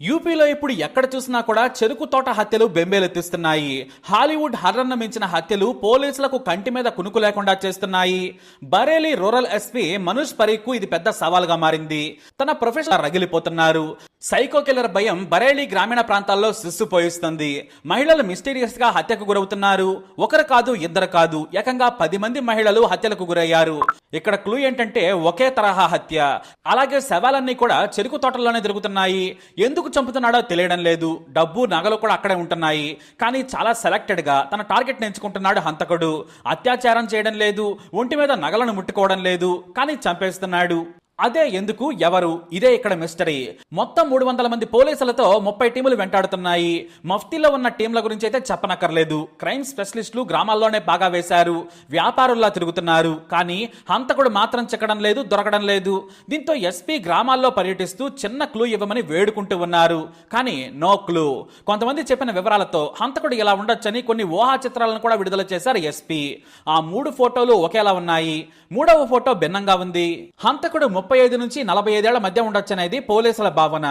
యూపీలో ఇప్పుడు ఎక్కడ చూసినా కూడా చెరుకు తోట హత్యలు బెంబేలెత్తిస్తున్నాయి. హాలీవుడ్ హర్రన్న మించిన హత్యలు పోలీసులకు కంటి మీద కునుకు లేకుండా చేస్తున్నాయి. బరేలీ రూరల్ ఎస్పీ మనోజ్ పరీక్ ఇది పెద్ద సవాల్గా మారింది. తన ప్రొఫెషన్ రగిలిపోతున్నారు. సైకో కిల్లర్ భయం బరేలీ గ్రామీణ ప్రాంతాల్లో సిస్సుపోయిస్తుంది మహిళలు మిస్టీరియస్గా హత్యకు గురవుతున్నారు. ఒకరు కాదు ఇద్దరు కాదు. ఏకంగా పది మంది మహిళలు హత్యలకు గురయ్యారు. ఇక్కడ క్లూ ఏంటంటే ఒకే తరహా హత్య. అలాగే శవాలన్నీ కూడా చెరుకు తోటల్లోనే తిరుగుతున్నాయి. ఎందుకు చంపుతున్నాడో తెలియడం లేదు. డబ్బు నగలు కూడా అక్కడే ఉంటున్నాయి. కానీ చాలా సెలెక్టెడ్గా తన టార్గెట్ ఎంచుకుంటున్నాడు హంతకుడు. అత్యాచారం చేయడం లేదు. ఒంటి మీద నగలను ముట్టుకోవడం లేదు. కానీ చంపేస్తున్నాడు. అదే ఎందుకు ఎవరు? ఇదే ఇక్కడ మిస్టరీ మొత్తం మూడు వందల మంది పోలీసులతో ముప్పై టీములు వెంటాడుతున్నాయి. మఫ్తీలో ఉన్న టీంల గురించి అయితే చెప్పనక్కర్లేదు. క్రైమ్ స్పెషలిస్టులు గ్రామాల్లోనే బాగా వేశారు. వ్యాపారుల్లా తిరుగుతున్నారు. కానీ హంతకుడు మాత్రం చిక్కడం లేదు దొరకడం లేదు. దీంతో ఎస్పీ గ్రామాల్లో పర్యటిస్తూ చిన్న క్లూ ఇవ్వమని వేడుకుంటూ ఉన్నారు. కానీ నో క్లూ. కొంతమంది చెప్పిన వివరాలతో హంతకుడు ఇలా ఉండొచ్చని కొన్ని ఊహా చిత్రాలను కూడా విడుదల చేశారు ఎస్పీ. ఆ మూడు ఫోటోలు ఒకేలా ఉన్నాయి. మూడవ ఫోటో భిన్నంగా ఉంది. హంతకుడు ముప్పై ఐదు నుంచి నలభై ఐదేళ్ళ మధ్య ఉండొచ్చనేది పోలీసుల భావన.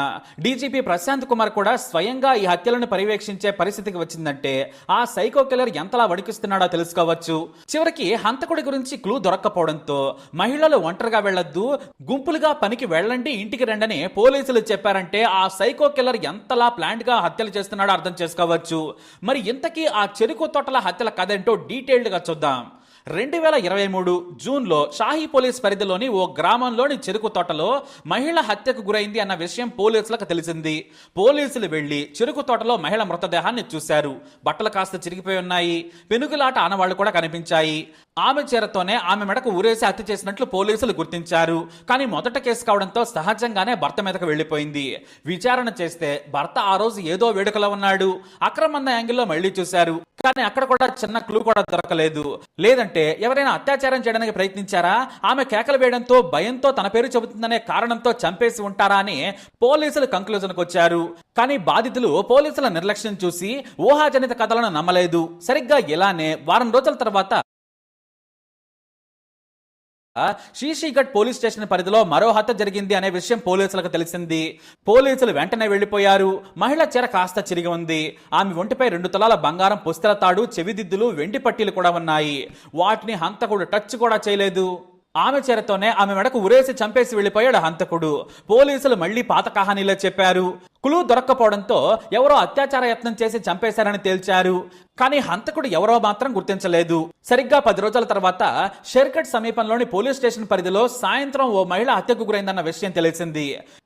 డీజీపీ ప్రశాంత్ కుమార్ కూడా స్వయంగా ఈ హత్యలను పర్యవేక్షించే పరిస్థితికి వచ్చిందంటే ఆ సైకో కిల్లర్ ఎంతలా వణికిస్తున్నాడో తెలుసుకోవచ్చు. చివరికి హంతకుడి గురించి క్లూ దొరక్కపోవడంతో మహిళలు ఒంటరిగా వెళ్ళొద్దు గుంపులుగా పనికి వెళ్ళండి ఇంటికి రండని పోలీసులు చెప్పారంటే ఆ సైకో కిల్లర్ ఎంతలా ప్లాంట్గా హత్యలు చేస్తున్నాడో అర్థం చేసుకోవచ్చు. మరి ఇంతకీ ఆ చెరుకు తోటల హత్యల కథ ఏంటో డీటెయిల్డ్గా చూద్దాం. రెండు వేల ఇరవై మూడు జూన్లో షాహీ పోలీస్ పరిధిలోని ఓ గ్రామంలోని చెరుకు తోటలో మహిళ హత్యకు గురైంది అన్న విషయం పోలీసులకు తెలిసింది. పోలీసులు వెళ్ళి చెరుకు తోటలో మహిళ మృతదేహాన్ని చూశారు. బట్టలు కాస్త చిరిగిపోయి ఉన్నాయి. పెనుగులాట ఆనవాళ్ళు కూడా కనిపించాయి. ఆమె చీరతోనే ఆమె మెడకు ఊరేసి హత్య చేసినట్లు పోలీసులు గుర్తించారు. కానీ మొదట కేసు కావడంతో సహజంగానే భర్త మీదకు వెళ్ళిపోయింది విచారణ చేస్తే భర్త ఆ రోజు ఏదో వేడుకలో ఉన్నాడు. అక్రమంద యాంగిల్లో మళ్ళీ చూశారు. కానీ అక్కడ కూడా చిన్న క్లూ కూడా దొరకలేదు. లేదంటే ఎవరైనా అత్యాచారం చేయడానికి ప్రయత్నించారా? ఆమె కేకలు వేయడంతో భయంతో తన పేరు చెబుతుందనే కారణంతో చంపేసి ఉంటారా అని పోలీసులు కంక్లూజన్కి వచ్చారు. కానీ బాధితులు పోలీసుల నిర్లక్ష్యం చూసి ఊహాజనిత కథలను నమ్మలేదు. సరిగ్గా ఇలానే వారం రోజుల తర్వాత శ్రీశ్రీఘట్ పోలీస్ స్టేషన్ పరిధిలో మరో హత్య జరిగింది అనే విషయం పోలీసులకు తెలిసింది. పోలీసులు వెంటనే వెళ్ళిపోయారు మహిళ చీర కాస్త చిరిగి ఉంది. ఆమె ఒంటిపై రెండు తులాల బంగారం పుస్తల తాడు చెవిదిద్దులు వెండి పట్టీలు కూడా ఉన్నాయి. వాటిని హంతకుడు టచ్ కూడా చేయలేదు. ఆమె చీరతోనే ఆమె మెడకు ఉరేసి చంపేసి వెళ్ళిపోయాడు హంతకుడు. పోలీసులు మళ్ళీ పాత కహానీలో చెప్పారు. కులు దొరక్కపోవడంతో ఎవరో అత్యాచార యత్నం చేసి చంపేశారని తేల్చారు. కానీ హంతకుడు ఎవరో మాత్రం గుర్తించలేదు. సరిగ్గా పది రోజుల తర్వాత షేర్కట్ సమీపంలోని పోలీస్ స్టేషన్ పరిధిలో సాయంత్రం ఓ మహిళ హత్యకు గురైందన్న విషయం తెలిసింది.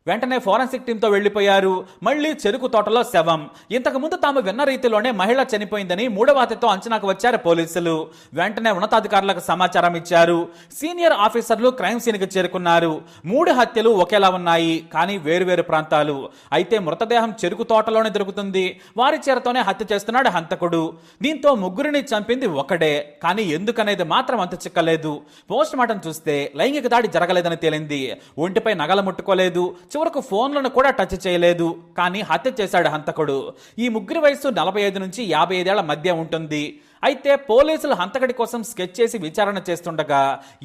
వెంటనే ఫోరెన్సిక్ టీంతో వెళ్ళిపోయారు మళ్ళీ చెరుకు తోటలో శవం. ఇంతకుముందు తాము విన్న రీతిలోనే మహిళ చనిపోయిందని మూడవ అతితో అంచనాకు వచ్చారు పోలీసులు. వెంటనే ఉన్నతాధికారులకు సమాచారం ఇచ్చారు. సీనియర్ ఆఫీసర్లు క్రైమ్ సీన్కి చేరుకున్నారు. మూడు హత్యలు ఒకేలా ఉన్నాయి కానీ వేరువేరు ప్రాంతాలు. అయితే మృతదేహం చెరుకు తోటలోనే దొరుకుతుంది. వారి చేరతోనే హత్య చేస్తున్నాడు హంతకుడు. దీంతో ముగ్గురిని చంపింది ఒకడే. కానీ ఎందుకనేది మాత్రం అంత చిక్కలేదు. పోస్ట్ మార్టం చూస్తే లైంగిక దాడి జరగలేదని తేలింది. ఒంటిపై నగల ముట్టుకోలేదు. చివరకు ఫోన్లను కూడా టచ్ చేయలేదు. కానీ హత్య చేశాడు హంతకుడు. ఈ ముగ్గురి వయసు నలభై ఐదు నుంచి యాభై ఐదేళ్ళ మధ్య ఉంటుంది. అయితే పోలీసులు హంతకడి కోసం స్కెచ్ చేసి విచారణ చేస్తుండగా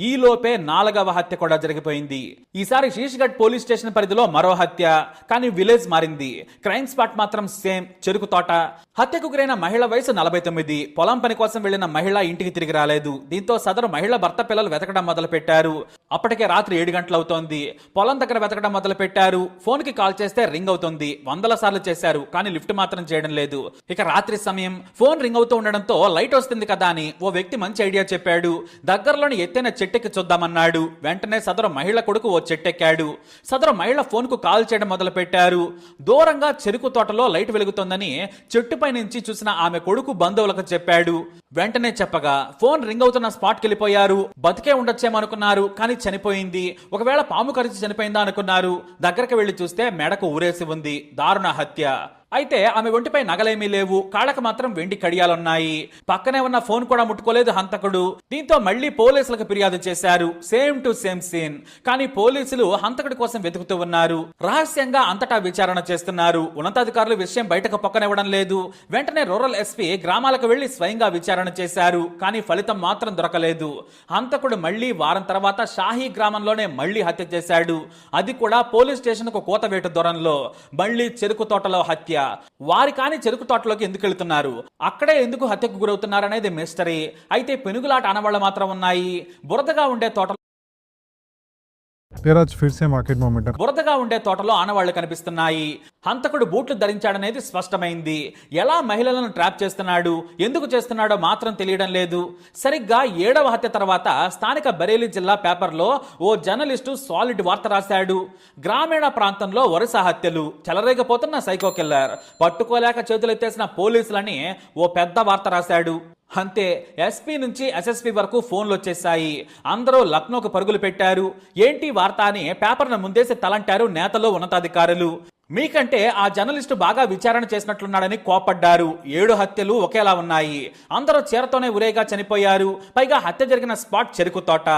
ఈలోపే నాలుగవ హత్య కూడా జరిగిపోయింది. ఈసారి శీష్గఢ్ పోలీస్ స్టేషన్ పరిధిలో మరో హత్య కానీ విలేజ్ మారింది. క్రైమ్ స్పాట్ మాత్రం సేమ్ చెరుకు తోట. హత్యకు గురైన మహిళ వయసు నలభై తొమ్మిది. పొలం పని కోసం వెళ్ళిన మహిళ ఇంటికి తిరిగి రాలేదు. దీంతో సదరు మహిళ భర్త పిల్లలు వెతకడం మొదలు పెట్టారు అప్పటికే రాత్రి ఏడు గంటలవుతోంది పొలం దగ్గర వెతకడం మొదలు పెట్టారు ఫోన్కి కాల్ చేస్తే రింగ్ అవుతుంది. వందల సార్లు చేశారు కానీ లిఫ్ట్ మాత్రం చేయడం లేదు. ఇక రాత్రి సమయం ఫోన్ రింగ్ అవుతూ ఉండడంతో లైట్ వస్తుంది కదా అని ఓ వ్యక్తి మంచి ఐడియా చెప్పాడు. దగ్గరలోని ఎత్తైన చెట్టెక్కి చూద్దామన్నాడు. వెంటనే సదరు మహిళ కొడుకు ఓ చెట్టెక్కాడు. సదరు మహిళ ఫోన్కు కాల్ చేయడం మొదలుపెట్టారు. దూరంగా చెరుకు తోటలో లైట్ వెలుగుతోందని చెట్టుపై నుంచి చూసిన ఆమె కొడుకు బంధువులకు చెప్పాడు. వెంటనే చెప్పగా ఫోన్ రింగ్ అవుతున్న స్పాట్కి వెళ్ళిపోయారు. బతికే ఉండొచ్చేమనుకున్నారు కానీ చనిపోయింది. ఒకవేళ పాము కరిచి చనిపోయిందా అనుకున్నారు. దగ్గరకు వెళ్ళి చూస్తే మెడకు ఊరేసి ఉంది. దారుణ హత్య. అయితే ఆమె ఒంటిపై నగలేమీ లేవు కాళ్ళకు మాత్రం వెండి కడియాలున్నాయి. పక్కనే ఉన్న ఫోన్ కూడా ముట్టుకోలేదు హంతకుడు. దీంతో మళ్ళీ పోలీసులకు ఫిర్యాదు చేశారు. Same to same scene. కానీ పోలీసులు హంతకుడి కోసం వెతుకుతూ ఉన్నారు. రహస్యంగా అంతటా విచారణ చేస్తున్నారు. ఉన్నతాధికారులు విషయం బయటకు పక్కనివ్వడం లేదు. వెంటనే రూరల్ ఎస్పీ గ్రామాలకు వెళ్ళి స్వయంగా విచారణ చేశారు. కానీ ఫలితం మాత్రం దొరకలేదు. హంతకుడు మళ్ళీ వారం తర్వాత షాహీ గ్రామంలోనే మళ్ళీ హత్య చేశాడు. అది కూడా పోలీస్ స్టేషన్కు కోతవేటు దూరంలో మళ్ళీ చెరుకు తోటలో హత్య. వారి కాని చెరుకు తోటలోకి ఎందుకు వెళ్తున్నారు? అక్కడే ఎందుకు హత్యకు గురవుతున్నారు అనేది మిస్టరీ అయితే పెనుగులాట ఆనవాళ్ళు మాత్రం ఉన్నాయి. బురదగా ఉండే తోటలో బురదగా ఉండే తోటలో ఆనవాళ్ళు కనిపిస్తున్నాయి. హంతకుడు బూట్లు ధరించాడనేది స్పష్టమైంది. ఎలా మహిళలను ట్రాప్ చేస్తున్నాడు? ఎందుకు చేస్తున్నాడో మాత్రం తెలియడం లేదు. సరిగ్గా ఏడవ హత్య తర్వాత స్థానిక బరేలీ జిల్లా పేపర్లో ఓ జర్నలిస్టు సాలిడ్ వార్త రాశాడు. గ్రామీణ ప్రాంతంలో వరుస హత్యలు. చెలరేగపోతున్న సైకో కిల్లర్. పట్టుకోలేక చేతులెత్తేసిన పోలీసులని ఓ పెద్ద వార్త రాశాడు. అంతే ఎస్పీ నుంచి ఎస్ఎస్పీ వరకు ఫోన్లు వచ్చేసాయి అందరూ లక్నోకు పరుగులు పెట్టారు. ఏంటి వార్త అని పేపర్ను ముందేసి తలంటారు నేతలు ఉన్నతాధికారులు. మీకంటే ఆ జర్నలిస్టు బాగా విచారణ చేసినట్లున్నాడని కోపడ్డారు ఏడు హత్యలు ఒకేలా ఉన్నాయి. అందరూ చీరతోనే ఉరేగా చనిపోయారు. పైగా హత్య జరిగిన స్పాట్ చెరుకు తోట.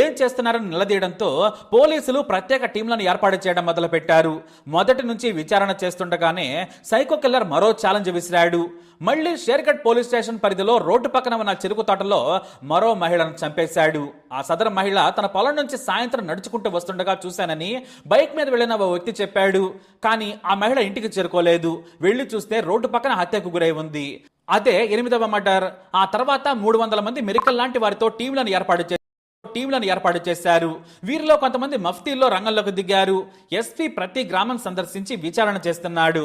ఏం చేస్తున్నారని నిలదీయడంతో పోలీసులు ప్రత్యేక టీంలను ఏర్పాటు చేయడం మొదలుపెట్టారు. మొదటి నుంచి విచారణ చేస్తుండగానే సైకో కిల్లర్ మరో ఛాలెంజ్ విసిరాడు. మళ్ళీ షేర్ఘట్ పోలీస్ స్టేషన్ పరిధిలో రోడ్డు పక్కన ఉన్న చెరుకు తోటలో మరో మహిళను చంపేశాడు. ఆ సదరు మహిళ తన పొలం నుంచి సాయంత్రం నడుచుకుంటూ వస్తుండగా చూశానని బైక్ మీద వెళ్ళిన ఓ వ్యక్తి చెప్పాడు. కానీ ఆ మహిళ ఇంటికి చేరుకోలేదు. వెళ్ళి చూస్తే రోడ్డు పక్కన హత్యకు గురై ఉంది. అదే ఎనిమిదవ మర్డర్. ఆ తర్వాత మూడు వందల మంది మెరికల్ లాంటి వారితో టీంలను ఏర్పాటు చేశారు టీంలను ఏర్పాటు చేశారు. వీరిలో కొంతమంది మఫ్తీల్లో రంగంలోకి దిగారు. ఎస్పీ ప్రతి గ్రామం సందర్శించి విచారణ చేస్తున్నాడు.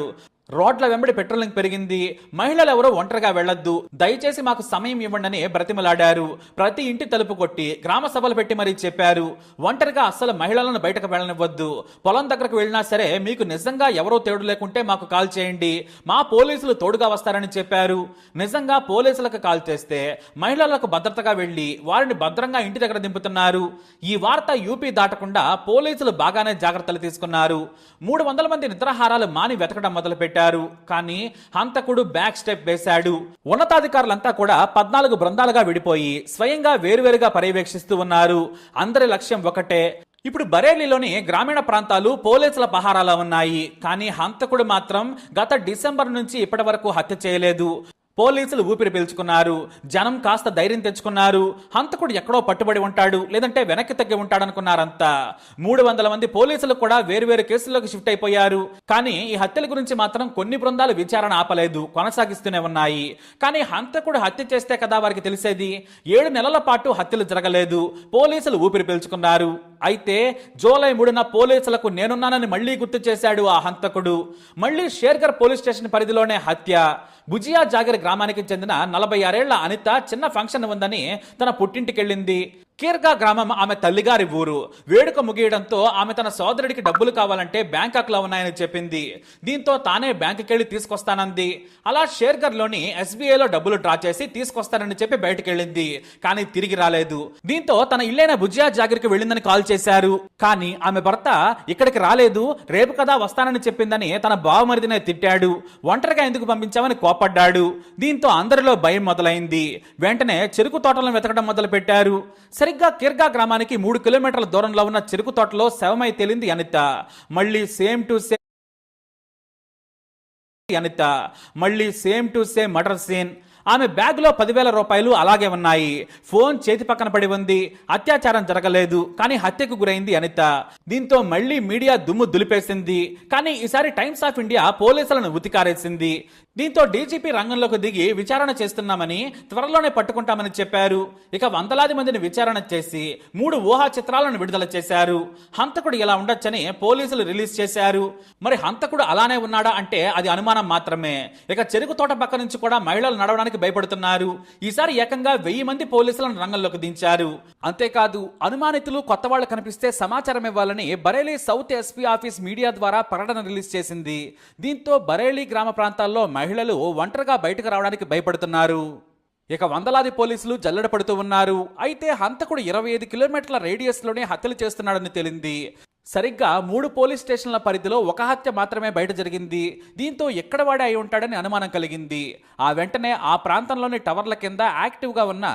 రోడ్ల వెంబడి పెట్రోలింగ్ పెరిగింది. మహిళలు ఎవరో ఒంటరిగా వెళ్ళొద్దు దయచేసి మాకు సమయం ఇవ్వండి బ్రతిమలాడారు. ప్రతి ఇంటి తలుపు కొట్టి గ్రామ సభలు పెట్టి మరీ చెప్పారు. ఒంటరిగా అస్సలు మహిళలను బయటకు వెళ్ళనివ్వద్దు. పొలం దగ్గరకు వెళ్ళినా సరే మీకు నిజంగా ఎవరో తేడు లేకుంటే మాకు కాల్ చేయండి. మా పోలీసులు తోడుగా వస్తారని చెప్పారు. నిజంగా పోలీసులకు కాల్ చేస్తే మహిళలకు భద్రతగా వెళ్ళి వారిని భద్రంగా ఇంటి దగ్గర దింపుతున్నారు. ఈ వార్త యూపీ దాటకుండా పోలీసులు బాగానే జాగ్రత్తలు తీసుకున్నారు. మూడు వందల మంది నిద్రాహారాలు మాని వెతకడం పెట్టారు. కానీ హంతకుడు బ్యాక్ స్టెప్ వేశాడు. ఉన్నతాధికారులంతా కూడా పద్నాలుగు బృందాలుగా విడిపోయి స్వయంగా వేరువేరుగా పర్యవేక్షిస్తూ ఉన్నారు. అందరి లక్ష్యం ఒకటే. ఇప్పుడు బరేలీలోని గ్రామీణ ప్రాంతాలు పోలీసుల పహారాలో ఉన్నాయి. కానీ హంతకుడు మాత్రం గత డిసెంబర్ నుంచి ఇప్పటి వరకు హత్య చేయలేదు. పోలీసులు ఊపిరి పీల్చుకున్నారు జనం కాస్త ధైర్యం తెచ్చుకున్నారు హంతకుడు ఎక్కడో పట్టుబడి ఉంటాడు లేదంటే వెనక్కి తగ్గి ఉంటాడనుకున్నారంతా. మూడు వందల మంది పోలీసులు కూడా వేరువేరు కేసుల్లోకి షిఫ్ట్ అయిపోయారు. కానీ ఈ హత్యల గురించి మాత్రం కొన్ని బృందాలు విచారణ ఆపలేదు కొనసాగిస్తూనే ఉన్నాయి. కానీ హంతకుడు హత్య చేస్తే కదా వారికి తెలిసేది? ఏడు నెలల పాటు హత్యలు జరగలేదు పోలీసులు ఊపిరి పీల్చుకున్నారు. అయితే జూలై మూడున పోలీసులకు నేనున్నానని మళ్ళీ గుర్తు చేశాడు ఆ హంతకుడు. మళ్ళీ షేర్గర్ పోలీస్ స్టేషన్ పరిధిలోనే హత్య. భుజియా జాగర్ గ్రామానికి చెందిన నలభై ఆరేళ్ళ అనిత చిన్న ఫంక్షన్ ఉందని తన పుట్టింటికెళ్ళింది. కీర్గా గ్రామం ఆమె తల్లిగారి ఊరు. వేడుక ముగియడంతో ఆమె తన సోదరుడికి డబ్బులు కావాలంటే బ్యాంకాక్లో ఉన్నాయని చెప్పింది. దీంతో తానే బ్యాంకుకి వెళ్ళి తీసుకొస్తానంది. అలా షేర్గర్లోని ఎస్బీఐలో డబ్బులు డ్రా చేసి తీసుకొస్తానని చెప్పి బయటకెళ్ళింది. కానీ తిరిగి రాలేదు. దీంతో తన ఇల్లైన బుజియా జాగిరికి వెళ్ళిందని కాల్ చేశారు. కానీ ఆమె భర్త ఇక్కడికి రాలేదు. రేపు కదా వస్తానని చెప్పిందని తన బావమరిదినే తిట్టాడు. ఒంటరిగా ఎందుకు పంపించామని కోపడ్డాడు దీంతో అందరిలో భయం మొదలైంది. వెంటనే చెరుకు తోటలను వెతకడం మొదలు పెట్టారు సరిగ్గా కిర్గా గ్రామానికి మూడు కిలోమీటర్ల దూరంలో ఉన్న చెరుకు తోటలో శవమై తేలింది అనిత. మళ్ళీ సేమ్ టు సేమ్ అనిత. మళ్ళీ same to same murder scene. ఆమె బ్యాగ్లో పదివేల రూపాయలు అలాగే ఉన్నాయి. ఫోన్ చేతి పక్కన పడి ఉంది. అత్యాచారం జరగలేదు. కానీ హత్యకు గురైంది అనిత. దీంతో మళ్ళీ మీడియా దుమ్ము దులిపేసింది. కానీ ఈసారి టైమ్స్ ఆఫ్ ఇండియా పోలీసులను ఉతికారేసింది. దీంతో డీజీపీ రంగంలోకి దిగి విచారణ చేస్తున్నామని త్వరలోనే పట్టుకుంటామని చెప్పారు. ఇక వందలాది మందిని విచారణ చేసి మూడు ఊహా చిత్రాలను విడుదల చేశారు. హంతకుడు ఇలా ఉండొచ్చని పోలీసులు రిలీజ్ చేశారు. మరి హంతకుడు అలానే ఉన్నాడా అంటే అది అనుమానం మాత్రమే. ఇక చెరుకు తోట పక్క నుంచి కూడా మహిళలు నడవడానికి భయపడుతున్నారు. ఈసారి ఏకంగా వెయ్యి మంది పోలీసులను రంగంలోకి దించారు. అంతేకాదు అనుమానితులు కొత్త వాళ్ళు కనిపిస్తే సమాచారం ఇవ్వాలని Bareilly south SP office media ద్వారా ప్రకటన రిలీజ్ చేసింది. దీంతో బరేలీ గ్రామ ప్రాంతాల్లో మహిళలు ఒంటరిగా బయటకు రావడానికి భయపడుతున్నారు. ఇక వందలాది పోలీసులు జల్లెడ పడుతూ ఉన్నారు. అయితే హంతకుడు ఇరవై ఐదు కిలోమీటర్ల రేడియస్లోనే హత్యలు చేస్తున్నాడని తేలింది. సరిగ్గా మూడు పోలీస్ స్టేషన్ల పరిధిలో ఒక హత్య మాత్రమే బయట జరిగింది. దీంతో ఎక్కడ వాడే అయి ఉంటాడని అనుమానం కలిగింది. ఆ వెంటనే ఆ ప్రాంతంలోని టవర్ల కింద యాక్టివ్గా ఉన్న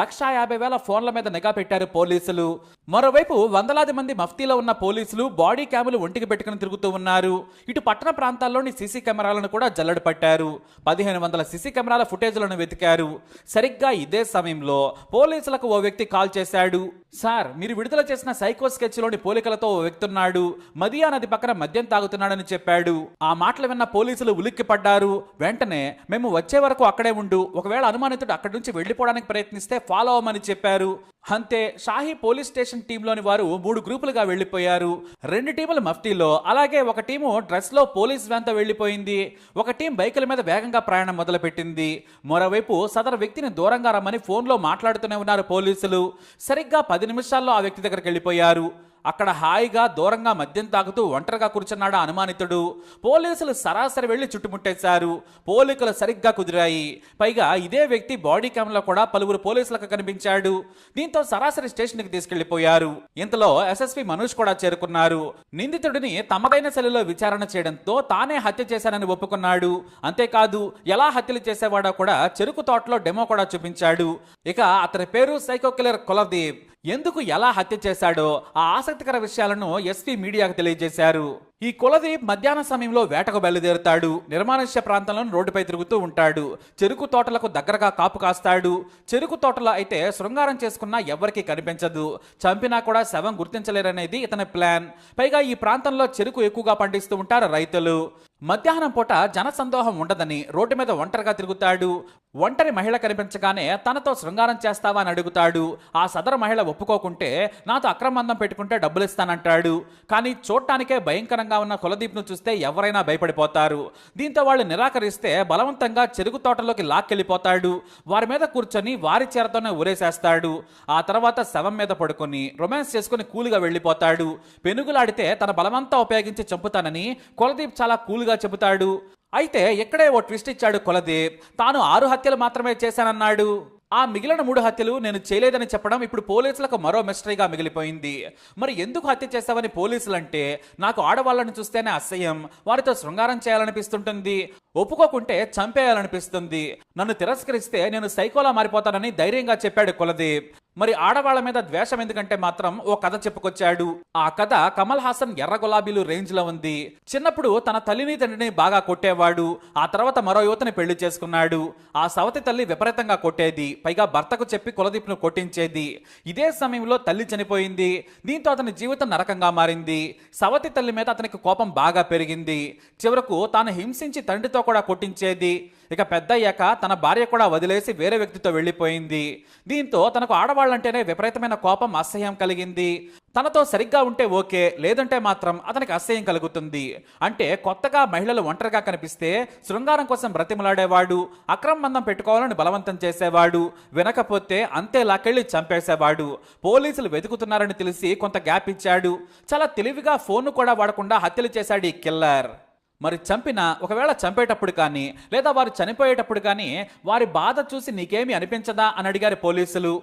లక్షా యాభై వేల ఫోన్ల మీద నిఘా పెట్టారు పోలీసులు. మరోవైపు వందలాది మంది మఫ్తీలో ఉన్న పోలీసులు బాడీ క్యాములు ఒంటికి పెట్టుకుని తిరుగుతూ ఉన్నారు. ఇటు పట్టణ ప్రాంతాల్లోని సీసీ కెమెరాలను కూడా జల్లడి పట్టారు. పదిహేను వందల సీసీ కెమెరాల ఫుటేజ్లను వెతికారు. సరిగ్గా ఇదే సమయంలో పోలీసులకు ఓ వ్యక్తి కాల్ చేశాడు. సార్ మీరు విడుదల చేసిన సైకో స్కెచ్లోని పోలికలతో ఓ వ్యక్తి ఉన్నాడు. మదియా నది పక్కన మద్యం తాగుతున్నాడని చెప్పాడు. ఆ మాటలు విన్న పోలీసులు ఉలిక్కి పడ్డారు. వెంటనే మేము వచ్చే వరకు అక్కడే ఉండు. ఒకవేళ అనుమానితుడు అక్కడి నుంచి వెళ్ళిపోవడానికి ప్రయత్నిస్తే ఫాలో అవ్వమని చెప్పారు. అంతే షాహీ పోలీస్ స్టేషన్ టీంలోని వారు మూడు గ్రూపులుగా వెళ్ళిపోయారు రెండు టీములు మఫ్టీలో అలాగే ఒక టీము డ్రెస్లో పోలీస్ వ్యాన్తో వెళ్ళిపోయింది ఒక టీం బైకుల మీద వేగంగా ప్రయాణం మొదలుపెట్టింది. మరోవైపు సదరు వ్యక్తిని దూరంగా రమ్మని ఫోన్లో మాట్లాడుతూనే ఉన్నారు పోలీసులు. సరిగ్గా పది నిమిషాల్లో ఆ వ్యక్తి దగ్గరికి వెళ్ళిపోయారు. అక్కడ హాయిగా దూరంగా మద్యం తాగుతూ ఒంటరిగా కూర్చున్నాడు అనుమానితుడు. పోలీసులు సరాసరి వెళ్ళి చుట్టుముట్టేశారు. పోలికలు సరిగ్గా కుదిరాయి. పైగా ఇదే వ్యక్తి బాడీ క్యామ్లో కూడా పలువురు పోలీసులకు కనిపించాడు. దీంతో సరాసరి స్టేషన్కి తీసుకెళ్ళిపోయారు ఇంతలో ఎస్ఎస్పి మనోజ్ కూడా చేరుకున్నారు. నిందితుడిని తమదైన శైలిలో విచారణ చేయడంతో తానే హత్య చేశానని ఒప్పుకున్నాడు. అంతేకాదు ఎలా హత్యలు చేసేవాడో కూడా చెరుకు తోటలో డెమో కూడా చూపించాడు. ఇక అతని పేరు సైకో కిల్లర్ కులదీప్. ఎందుకు ఎలా హత్య చేశాడో ఆ ఆసక్తికర విషయాలను ఎస్పీ మీడియాకు తెలియజేశారు. ఈ కులదీప్ మధ్యాహ్న సమయంలో వేటకు బయలుదేరుతాడు. నిర్మానుష్య ప్రాంతంలో రోడ్డుపై తిరుగుతూ ఉంటాడు. చెరుకు తోటలకు దగ్గరగా కాపు కాస్తాడు. చెరుకు తోటలో అయితే శృంగారం చేసుకున్నా ఎవ్వరికీ కనిపించదు. చంపినా కూడా శవం గుర్తించలేరనేది ఇతని ప్లాన్. పైగా ఈ ప్రాంతంలో చెరుకు ఎక్కువగా పండిస్తూ ఉంటారు రైతులు. మధ్యాహ్నం పూట జనసందోహం ఉండదని రోడ్డు మీద ఒంటరిగా తిరుగుతాడు. ఒంటరి మహిళ కనిపించగానే తనతో శృంగారం చేస్తావా అని అడుగుతాడు. ఆ సదరు మహిళ ఒప్పుకోకుంటే నాతో అక్రమందం పెట్టుకుంటే డబ్బులు ఇస్తానంటాడు కానీ చూడటానికే భయంకరంగా ఉన్న కులదీప్ను చూస్తే ఎవరైనా భయపడిపోతారు. దీంతో వాళ్ళు నిరాకరిస్తే బలవంతంగా చెరుకు తోటలోకి లాక్కెళ్ళిపోతాడు. వారి మీద కూర్చొని వారి చీరతోనే ఊరేసేస్తాడు. ఆ తర్వాత శవం మీద పడుకొని రొమాన్స్ చేసుకుని కూలుగా వెళ్ళిపోతాడు. పెనుగులాడితే తన బలమంతా ఉపయోగించి చంపుతానని కులదీప్ చాలా కూలి చెబుతాడు. అయితే ఎక్కడే ఓ ట్విస్ట్ ఇచ్చాడు కులదీప్ తాను ఆరు హత్యలు మాత్రమే చేశానన్నాడు. ఆ మిగిలిన మూడు హత్యలు నేను చేయలేదని చెప్పడం ఇప్పుడు పోలీసులకు మరో మిస్టరీగా మిగిలిపోయింది. మరి ఎందుకు హత్య చేశావని పోలీసులు అంటే నాకు ఆడవాళ్ళని చూస్తేనే అసహ్యం. వారితో శృంగారం చేయాలనిపిస్తుంటుంది. ఒప్పుకోకుంటే చంపేయాలనిపిస్తుంది. నన్ను తిరస్కరిస్తే నేను సైకోలా మారిపోతానని ధైర్యంగా చెప్పాడు కులదీప్ మరి ఆడవాళ్ళ మీద ద్వేషం ఎందుకంటే మాత్రం ఓ కథ చెప్పుకొచ్చాడు. ఆ కథ కమల్ హాసన్ ఎర్ర గులాబీలు రేంజ్లో ఉంది. చిన్నప్పుడు తన తల్లిని తండ్రిని బాగా కొట్టేవాడు. ఆ తర్వాత మరో యువతని పెళ్ళి చేసుకున్నాడు. ఆ సవతి తల్లి విపరీతంగా కొట్టేది. పైగా భర్తకు చెప్పి కులదీప్ను కొట్టించేది. ఇదే సమయంలో తల్లి చనిపోయింది. దీంతో అతని జీవితం నరకంగా మారింది. సవతి తల్లి మీద అతనికి కోపం బాగా పెరిగింది. చివరకు తాను హింసించి తండ్రితో కూడా కొట్టించేది. ఇక పెద్దయ్యాక తన భార్య కూడా వదిలేసి వేరే వ్యక్తితో వెళ్ళిపోయింది. దీంతో తనకు ఆడవాళ్ళంటేనే విపరీతమైన కోపం అసహ్యం కలిగింది. తనతో సరిగ్గా ఉంటే ఓకే లేదంటే మాత్రం అతనికి అసహ్యం కలుగుతుంది. అంటే కొత్తగా మహిళలు ఒంటరిగా కనిపిస్తే శృంగారం కోసం బ్రతిమలాడేవాడు అక్రమ పెట్టుకోవాలని బలవంతం చేసేవాడు వినకపోతే అంతే లాకెళ్ళి చంపేసేవాడు. పోలీసులు వెతుకుతున్నారని తెలిసి కొంత గ్యాప్ ఇచ్చాడు. చాలా తెలివిగా ఫోన్ కూడా వాడకుండా హత్యలు చేశాడు ఈ కిల్లర్. మరి చంపిన ఒకవేళ చంపేటప్పుడు కానీ లేదా వారు చనిపోయేటప్పుడు కానీ వారి బాధ చూసి నీకేమి అనిపించదా అని అడిగారు పోలీసులు.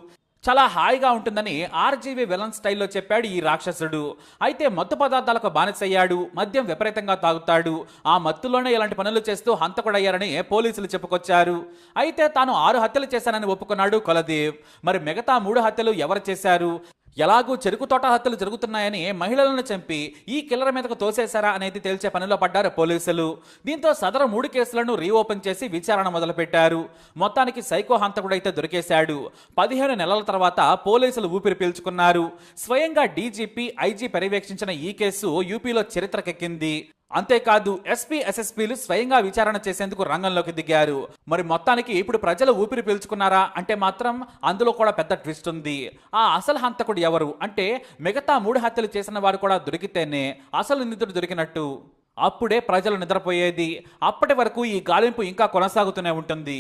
చాలా హాయిగా ఉంటుందని ఆర్జీవి విలన్ స్టైల్లో చెప్పాడు ఈ రాక్షసుడు. అయితే మత్తు పదార్థాలకు బానిసయ్యాడు మద్యం విపరీతంగా తాగుతాడు ఆ మత్తులోనే ఇలాంటి పనులు చేస్తూ హంతకుడయ్యారని పోలీసులు చెప్పుకొచ్చారు. అయితే తాను ఆరు హత్యలు చేశానని ఒప్పుకున్నాడు కులదేవ్ మరి మిగతా మూడు హత్యలు ఎవరు చేశారు? ఎలాగూ చెరుకు తోట హత్యలు జరుగుతున్నాయని మహిళలను చంపి ఈ కిల్లర్ మీదకు తోసేశారా అనేది తేల్చే పనిలో పడ్డారు పోలీసులు. దీంతో సదరు మూడు కేసులను రీఓపెన్ చేసి విచారణ మొదలుపెట్టారు. మొత్తానికి సైకో హంతకుడైతే దొరికేశాడు. పదిహేను నెలల తర్వాత పోలీసులు ఊపిరి పీల్చుకున్నారు. స్వయంగా డీజీపీ ఐజీ పర్యవేక్షించిన ఈ కేసు యూపీలో చరిత్రకెక్కింది. అంతేకాదు ఎస్పీ ఎస్ఎస్పీలు స్వయంగా విచారణ చేసేందుకు రంగంలోకి దిగారు. మరి మొత్తానికి ఇప్పుడు ప్రజలు ఊపిరి పీల్చుకున్నారా? అంటే మాత్రం అందులో కూడా పెద్ద ట్విస్ట్ ఉంది. ఆ అసలు హంతకుడు ఎవరు? అంటే మిగతా మూడు హత్యలు చేసిన వారు కూడా దొరికితేనే అసలు నిందితుడు దొరికినట్టు. అప్పుడే ప్రజలు నిద్రపోయేది. అప్పటి వరకు ఈ గాలింపు ఇంకా కొనసాగుతూనే ఉంటుంది.